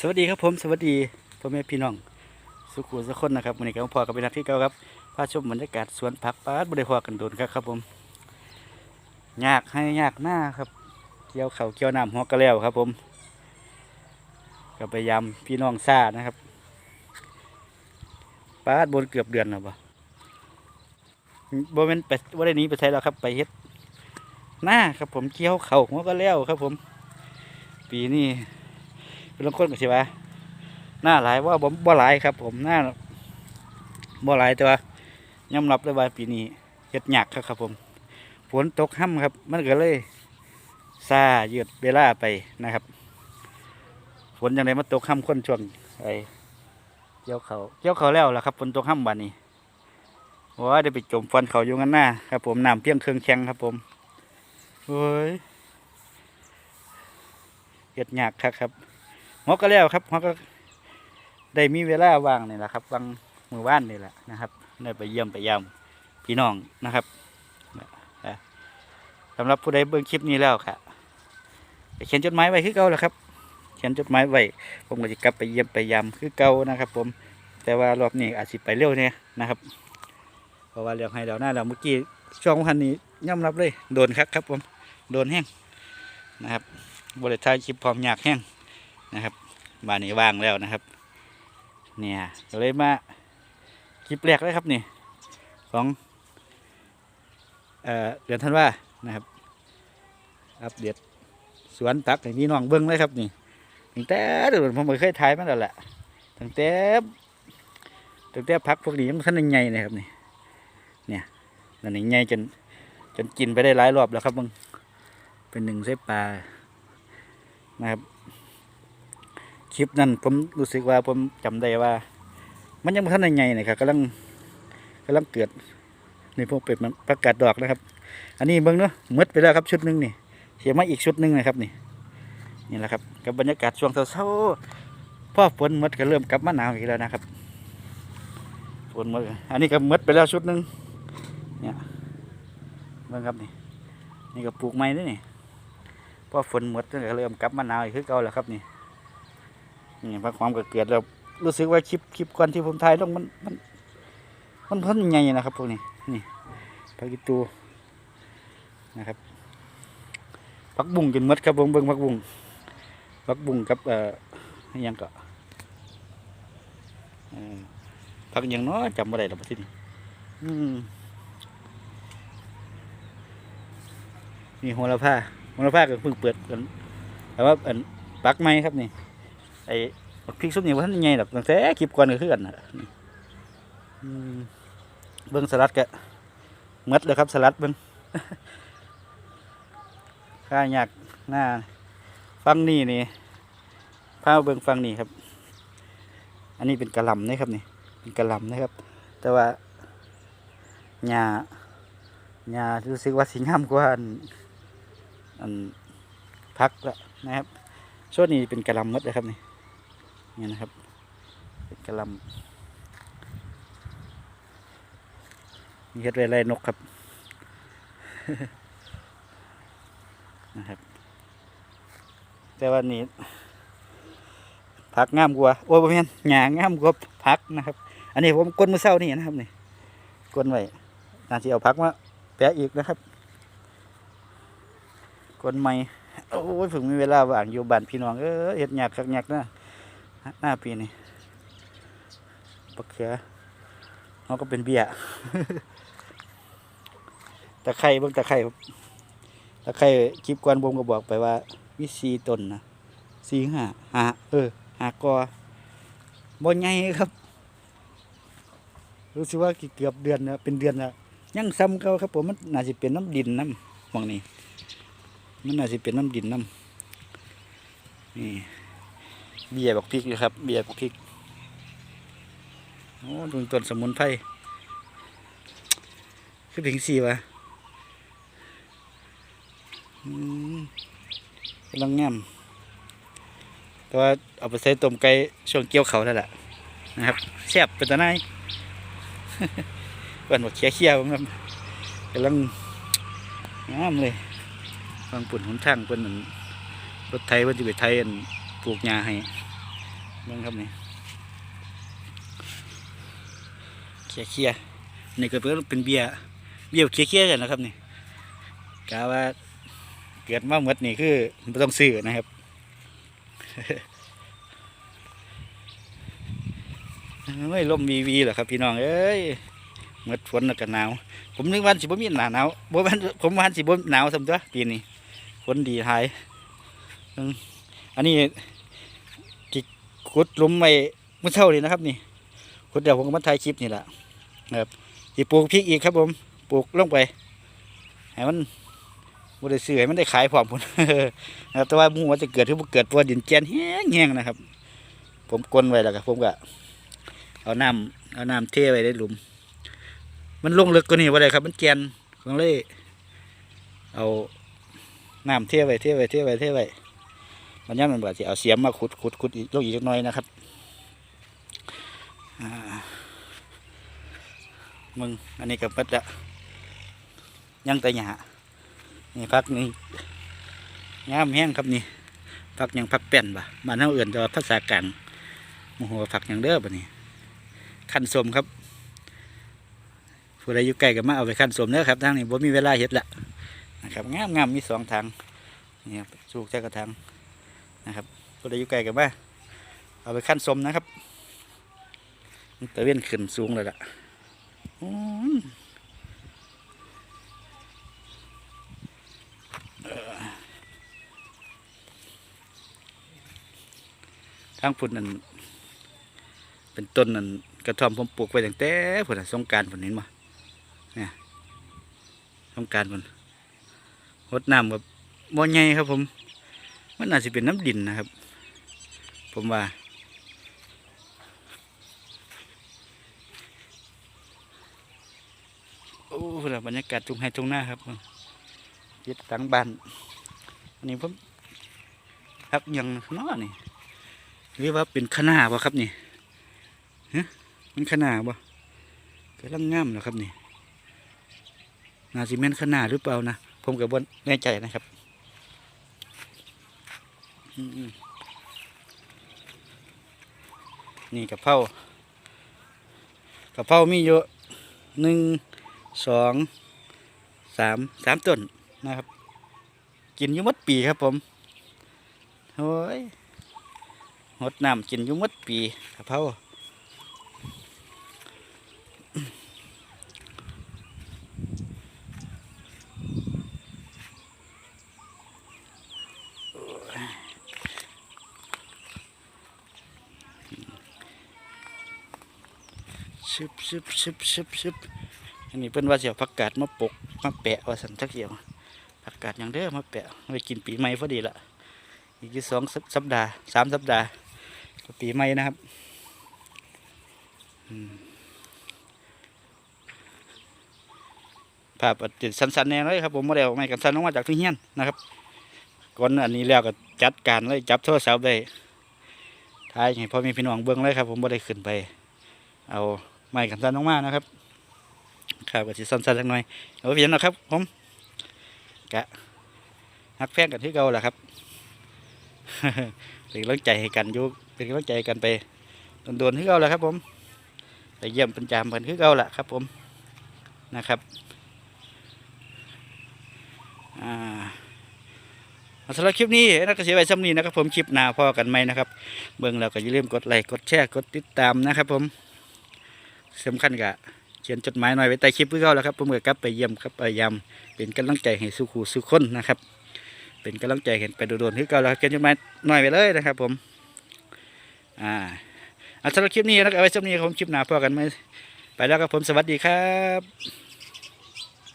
สวัสดีครับผมสวัสดีพ่อแม่พี่น้องสุขุสุขคนนะครับวันนี้ก็มาพอกับเป็นนักที่เก่าครับพาชมบรรยากาศสวนผักปาดบริพอกันโดนครับครับผมยากให้ยากหน้าครับ เกี่ยวเขาเกี่ยวน้ำหัวกระแล้วครับ ผมก็พยายามพี่น้องซ่านะครับปาดบนเกือบเดือนแล้วบ่บ่เป็นไปว่าได้นี้ไปใช้แล้วครับ ไปเฮ็ดหน้าครับผมเกี่ยวเขาหัวกระแล้วครับ ผม ปีนี้ ลางคนก็สิว่าหน้าหลายว่าบ่บ่หลายครับ ผมหน้าบ่หลายแต่ว่ายอมรับเลยว่าปีนี้เฮ็ดหยักครับครับผม ฝนตกห่ำครับ มันก็เลยซาหยืดเวลาไปนะครับ ฝนยังไงมาตกห่ำคนช่วงไอ้เกี่ยวเขาเกี่ยวเขาแล้วล่ะครับฝนตกห่ำวันนี้ว่าได้ไปจมฟันเขาอยู่กันหน้าครับ ผมน้ำเพียงเครื่องแข็งครับ ผมโอ้ยเฮ็ดหยักครับครับ หมอก็แล้วครับหมอก็ได้มีเวลาว่างนี่แหละครับว่างมือว่านนี่แหละนะครับได้ไปเยี่ยมไปยามพี่น้องนะครับสำหรับผู้ใดเบิ่งคลิปนี้แล้วค่ะไปเขียนจดหมายไว้คือเก่าแหละครับ เขียนจดหมายไว้ผมก็จะกลับไปเยี่ยมไปยามคือเก่านะครับ ผมแต่ว่ารอบนี้อาจจะไปเร็วเนี่ยนะครับ เพราะว่าเรียกให้เราหน้าเราเมื่อกี้ช่วงพันนี้ย่อมรับเลย โดนครับครับผมโดนแห้งนะครับบริษัทคลิปพร้อมอยากแห้ง นะครับบ้านนี้ว่างแล้วนะครับ เนี่ยก็เลยมาคลิปแรกเลยครับนี่ของเอ่อเดือนธันวานะครับ อัปเดตสวนตักให้พี่น้องเบิ้งเลยครับนี่ตั้งแต่เดือนผมเคยถ่ายมาแล้วแหละตั้งแต่ตั้งแต่พักพวกนี้ยังท่านยังไงนะครับนี่เนี่ยนั่นนี่ไงจนจนกินไปได้หลายรอบแล้วครับมึงเป็นหนึ่งไส้ปลานะครับ คลิปนั้นผมรู้สึกว่าผมจำได้ว่า มันยังบ่ทันได้ไงนะครับกำลังกำลังเกิดนี่พวกเป็ดมันประกาศดอกนะครับ อันนี้เบิ่งเนาะหมดไปแล้วครับชุดหนึงนี่เสียมาอีกชุดหนึงนะครับนี่นี่แหละครับกับบรรยากาศช่วงเช้าๆพ่อฝนหมดก็เริ่มกลับมาหนาวอีกแล้วนะครับฝนหมดอันนี้ก็หมดไปแล้วชุดหนึงเนี่ยเบิ่งครับนี่นี่ก็ปลูกไม้ด้วยนี่พ่อฝนหมดก็เริ่มกลับมาหนาวอีกคือเก่าแล้วครับนี่ นี่พักความก็เกิดแล้วรู้สึกว่าคลิปคลิปก่อนที่ผมถ่ายลงมันมันมันเพิ่นใหญ่นะครับพวกนี้นี่ผักอีตูนะครับผักบุ้งกินมดครับผมเบิ่งผักบุ้งผักบุ้งกับเอ่อยังก็เอ่อผักยังนาะจำไม่ได้หรอกที่นี่นี่หัวละผ้าหัวละผ้าก็เพิ่งเปิดกันแต่ว่าอันปักไม้ครับนี่ ไอ้บักพริกซุปนี่ว่าท่านยังไงดอกตั้งแต่คลิปก่อนก็คือกันนะเบิ้งสลัดกะหมดเลยครับสลัดเบิ้งข้ายากหน้าฟังนี่นี่พามาเบิ้งฟังนี่ครับ อันนี้เป็นกระลำนะครับนี่เป็นกระลำนะครับ แต่ว่าหญ้าหญ้ารู้สึกว่าสีงามกว่าอันอันพักละนะครับช่วงนี้เป็นกระลำหมดเลยครับนี่ นี่นะครับเป็นกระลำมีเฮ็ดไว้ไล่นกครับ นะครับ แต่ว่านี้ผักงามกว่าโอ้ยบ่แม่นหญ้างามกว่าผักนะครับ อันนี้ผมกดมือเศร้านี่นะครับนี่กดไว้น่าจะเอาผักมาแปะอีกนะครับกดใหม่โอ้ยผมมีเวลาว่างอยู่บ้านพี่น้องเออเฮ็ดยากคักหยากนะ หน้าปีนี่ปักเขือเขาก็เป็นเบี้ยตะไคร้เบิ่งตะไคร้ครับตะไคร้คลิปก่อนผมก็บอกไปว่า วิซีตนนะสีห้าหาเออหากอบ่ใหญ่ครับ รู้สึกว่าเกือบเดือนนะเป็นเดือนล้วยังซ้ำเก่าครับผมมันน่าจะเป็นน้ำดินน้ำมองนี้มันน่าจะเป็นน้ำดินน้ำนี่ เบียร์บักพริกอยู่ครับ เบียร์บักพริกโอ้ดูต้นสมุนไพรคือถึงสี่วะอืมกำลังงามแต่ว่าเอาไปใส่ต้มไก่ช่วงเกี่ยวเขาแล้วล่ะนะครับแซ่บเป็นตะไนเปินบอกเคี้ยวเคี้ยวครับกำลังงามเลยบางปุ่นหนทางเป็นเหมือนรถไทยว่าจะไปไทยอัน ปลูกหญ้าให้เบิ่งครับนี่เคียเคียนี่ก็เป็นเป็นเบียร์เบียร์เคียเคียกันนะครับนี่กาว่าเกิดมาหมดนี่คือไม่ต้องซื้อนะครับไม่ล่มวีวีเหรอครับพี่น้องเอ้ยหมดฝนแล้วก็หนาว ผมนึกวันสิบ่มีหนาหนาวบ่วันผมวันสิบ่หนาวสมตัวปีนี้ฝนดีหาย อันนี้ที่ขุดหลุมไว้เมื่อเช้านี่นะครับ นี่ขุดเดี๋ยวผมก็มาถ่ายคลิปนี่แหละครับที่ปลูกพริกอีกครับ ผมปลูกลงไปให้มันบ่ได้ซื้อให้มันได้ขายพร้อมพุ่นนะครับแต่ว่ามูว่าจะเกิดหรือบ่เกิดเพราะว่าดินแกนแห้งๆนะครับ ผมกลนไว้แล้วก็ผมก็เอาน้ำเอาน้ำเทไว้ในหลุม มันลงลึกกว่านี้ว่าไรครับ มันแกนผมเลย เอาน้ำเทไว้เทไว้เทไว้เทไว้ มันย่ามันบาดสิเอาเสียมมาขุดขุดขุดอีกลงอีกน้อยนะครับมึงอันนี้กับปัดละยังแต่หยานี่พักนี่งามแห้งครับนี่พักยังพักแป้นบ่บ้านเฮาเอื่นแต่ว่าภาษากลางโมโหพักยังเด้อบ่นี่ขั้นสมครับผู้ใดอยู่ใกล้ก็มาเอาไปขั้นสมเด้อครับทางนี้บ่มีเวลาเฮ็ดละนะครับงามงามมีสองทางนี่ครับสูกแค่กระทาง นะครับผู้ใดอยู่ใกล้ก็มาเอาไปขั้นสมนะครับตะเวนขึ้นสูงเลยล่ะอืมเอ่อทางพุ่นนั่นเป็นต้นนั่นกระท่อมผมปลูกไว้ตั้งแต่พุ่นน่ะสงการพุ่นเห็นบ่ต้องการมันรดน้ำกับบ่อใหญ่ครับผม มันอาจจะเป็นน้ำดินนะครับ ผมว่า โอ้โหบรรยากาศทุ่งไร่ทุ่งนาครับยึดตั้งบ้านอันนี้ผมครับยังน้อนี่เรียกว่าเป็นขนาบ่ครับนี่ฮะมันขนาบ่กำลังงามแล้วครับนี่นาซีเมนขนาหรือเปล่านะ ผมกับบนแน่ใจนะครับ นี่กับเพรากะเพรามีเยอะหนึ่งสองสามสามต้นนะครับ กินยุ่หมดปีครับผมโอ้ยหดน้ำกินยุ่หมดปีกะเพรา ชึบชึบชึบชึบชึบอันนี้เพิ่นว่าเสียวผักกาดมาปกมาแปะว่าสันทักเสียวผักกาดอย่างเด้อมาแปะไว้กินปีใหม่พอดีละอีกสองสัปดาห์สามสัปดาห์ปีใหม่นะครับภาพติดสั้นๆแน่เลยครับผมโมเดลไม่กันสั้นออกมาจากที่เฮียนนะครับก่อนอันนี้แล้วก็จัดการเลยจับโทรศัพท์ได้ท้ายให้พ่อมีพี่น้องเบิ้องเลยครับ ผมไม่ได้ขึ้นไป เอา ไม้กันสั้นลงมานะครับครับก็สิสั้นๆสักหน่อยเอาเพียงนะครับผมกะฮักแฟนกันที่เก่าแหละครับเป็นกำลังใจให้กันยุเป็นกำลังใจกันไปโดนๆที่เก่าแหละครับ ผมไปเยี่ยมเป็นจามกันที่เก่าแหละครับ ผมนะครับอ่าสำหรับคลิปนี้นักเกษตรไว้ซ้ำนี้นะครับ ผมคลิปหน้าพอกันไหมนะครับ เบิ่งแล้วก็อย่าลืมกดไลค์กดแชร์กดติดตามนะครับ ผม สำคัญกะเขียนจดหมายหน่อยไว้ใต้คลิปเพื่อเขาแล้วครับผมก็กลับไปเยี่ยมครับพยายามเป็นกำลังใจให้สุขูสุขคนนะครับ เป็นกำลังใจเห็นไปโดนๆที่เก่าแล้วเขียนจดหมายหน่อยไปเลยนะครับ ผม อ่าอาสำหรับคลิปนี้นะครับไว้สำหรับนี้ครับผมคลิปหน้าพอกันไหมไปแล้วครับผมสวัสดีครับ